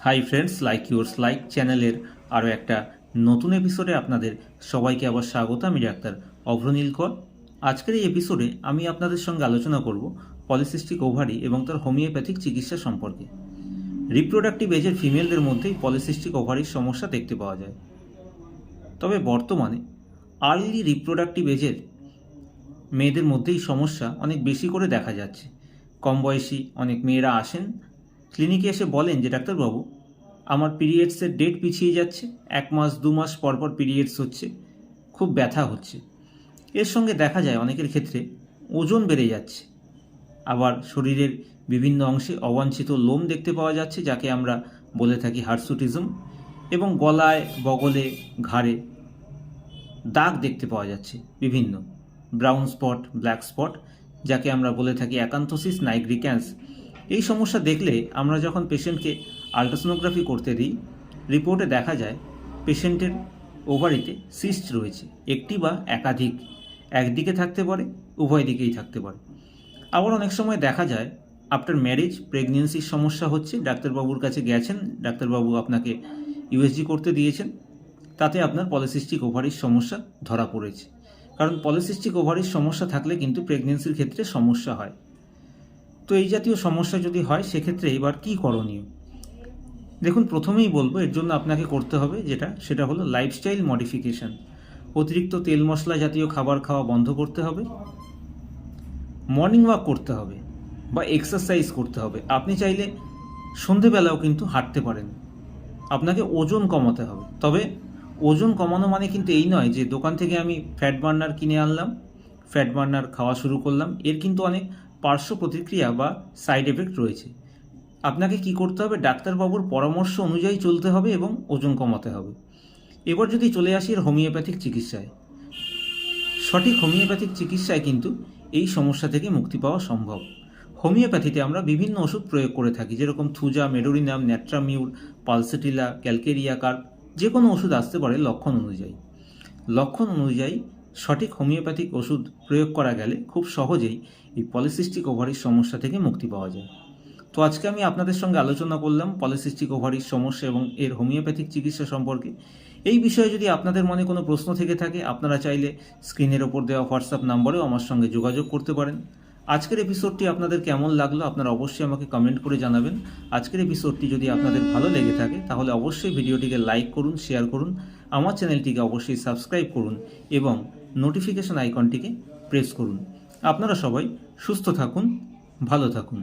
Hi friends like yours like চ্যানেলের আরও একটা নতুন এপিসোডে আপনাদের সবাইকে আবার স্বাগত। আমি ডাক্তার অভ্রনীল কর আজকের এই এপিসোডে আমি আপনাদের সঙ্গে আলোচনা করব পলিসিস্টিক ওভারি এবং তার হোমিওপ্যাথিক চিকিৎসা সম্পর্কে। রিপ্রোডাক্টিভ এজের ফিমেলদের মধ্যেই পলিসিস্টিক ওভারির সমস্যা দেখতে পাওয়া যায়। তবে বর্তমানে আর্লি রিপ্রোডাক্টিভ এজের মেয়েদের মধ্যেই সমস্যা অনেক বেশি করে দেখা যাচ্ছে। কম বয়সী অনেক মেয়েরা আসেন ক্লিনিকে এসে বলেন যে, ডাক্তারবাবু, আমার পিরিয়ডসের ডেট পিছিয়ে যাচ্ছে। এক মাস, দু মাস পর পর পিরিয়ডস হচ্ছে। খুব ব্যথা হচ্ছে। এর সঙ্গে দেখা যায় অনেকের ক্ষেত্রে ওজন বেড়ে যাচ্ছে। আবার শরীরের বিভিন্ন অংশে অবাঞ্ছিত লোম দেখতে পাওয়া যাচ্ছে, যাকে আমরা বলে থাকি হার্সুটিজম। এবং গলায়, বগলে, ঘাড়ে দাগ দেখতে পাওয়া যাচ্ছে, বিভিন্ন। ব্রাউন স্পট, ব্ল্যাক স্পট, যাকে আমরা বলে থাকি অ্যাকান্থোসিস নাইগ্রিক্যান্স এই সমস্যা দেখলে আমরা যখন পেশেন্টকে আলট্রাসোনোগ্রাফি করতে দিই, রিপোর্টে দেখা যায় পেশেন্টের ওভারিতে সিস্ট রয়েছে, একটি বা একাধিক। একদিকে থাকতে পারে, উভয় দিকেই থাকতে পারে। আবার অনেক সময় দেখা যায় আফটার ম্যারেজ প্রেগনেন্সির সমস্যা হচ্ছে, ডাক্তারবাবুর কাছে গেছেন, ডাক্তারবাবু আপনাকে ইউএসজি করতে দিয়েছেন, তাতে আপনার পলিসিস্টিক ওভারির সমস্যা ধরা পড়েছে। কারণ পলিসিস্টিক ওভারির সমস্যা থাকলে কিন্তু প্রেগনেন্সির ক্ষেত্রে সমস্যা হয়। তো এই জাতীয় সমস্যা যদি হয়, সেক্ষেত্রে এবার কি করণীয়? দেখুন, প্রথমেই বলব, এর জন্য আপনাকে করতে হবে যেটা, সেটা হলো লাইফস্টাইল মডিফিকেশন অতিরিক্ত তেল মশলা জাতীয় খাবার খাওয়া বন্ধ করতে হবে। মর্নিং ওয়াক করতে হবে বা এক্সারসাইজ করতে হবে। আপনি চাইলে সন্ধেবেলাও কিন্তু হাঁটতে পারেন। আপনাকে ওজন কমাতে হবে। তবে ওজন কমানো মানে কিন্তু এই নয় যে দোকান থেকে আমি ফ্যাট বার্নার কিনে আনলাম ফ্যাট বার্নার খাওয়া শুরু করলাম। এর কিন্তু অনেক পার্শ্ব প্রতিক্রিয়া বা সাইড এফেক্ট রয়েছে। আপনাকে কি করতে হবে? ডাক্তারবাবুর পরামর্শ অনুযায়ী চলতে হবে এবং ওজন কমাতে হবে। এবার যদি চলে আসি এর হোমিওপ্যাথিক চিকিৎসায়। সঠিক হোমিওপ্যাথিক চিকিৎসায় কিন্তু এই সমস্যা থেকে মুক্তি পাওয়া সম্ভব। হোমিওপ্যাথিতে আমরা বিভিন্ন ওষুধ প্রয়োগ করে থাকি, যেরকম thuja medorrhinum natrum mur, pulsatilla calcarea carb যে কোনো ওষুধ আসতে পারে লক্ষণ অনুযায়ী। লক্ষণ অনুযায়ী সঠিক হোমিওপ্যাথিক ওষুধ প্রয়োগ করা গেলে খুব সহজেই এই পলিসিস্টিক ওভারির সমস্যা থেকে মুক্তি পাওয়া যায়। তো আজকে আমি আপনাদের সঙ্গে আলোচনা করলাম পলিসিস্টিক ওভারির সমস্যা এবং এর হোমিওপ্যাথিক চিকিৎসা সম্পর্কে। এই বিষয়ে যদি আপনাদের মনে কোনো প্রশ্ন থেকে থাকে, আপনারা চাইলে স্ক্রিনের ওপর দেওয়া হোয়াটসঅ্যাপ নাম্বারেও আমার সঙ্গে যোগাযোগ করতে পারেন। আজকের এপিসোডটি আপনাদের কেমন লাগল আপনারা অবশ্যই আমাকে কমেন্ট করে জানাবেন। আজকের এপিসোডটি যদি আপনাদের ভালো লেগে থাকে, তাহলে অবশ্যই ভিডিওটিকে লাইক করুন, শেয়ার করুন, আমার চ্যানেলটিকে অবশ্যই সাবস্ক্রাইব করুন এবং নোটিফিকেশন আইকনটিকে প্রেস করুন। আপনারা সবাই সুস্থ থাকুন ভালো থাকুন।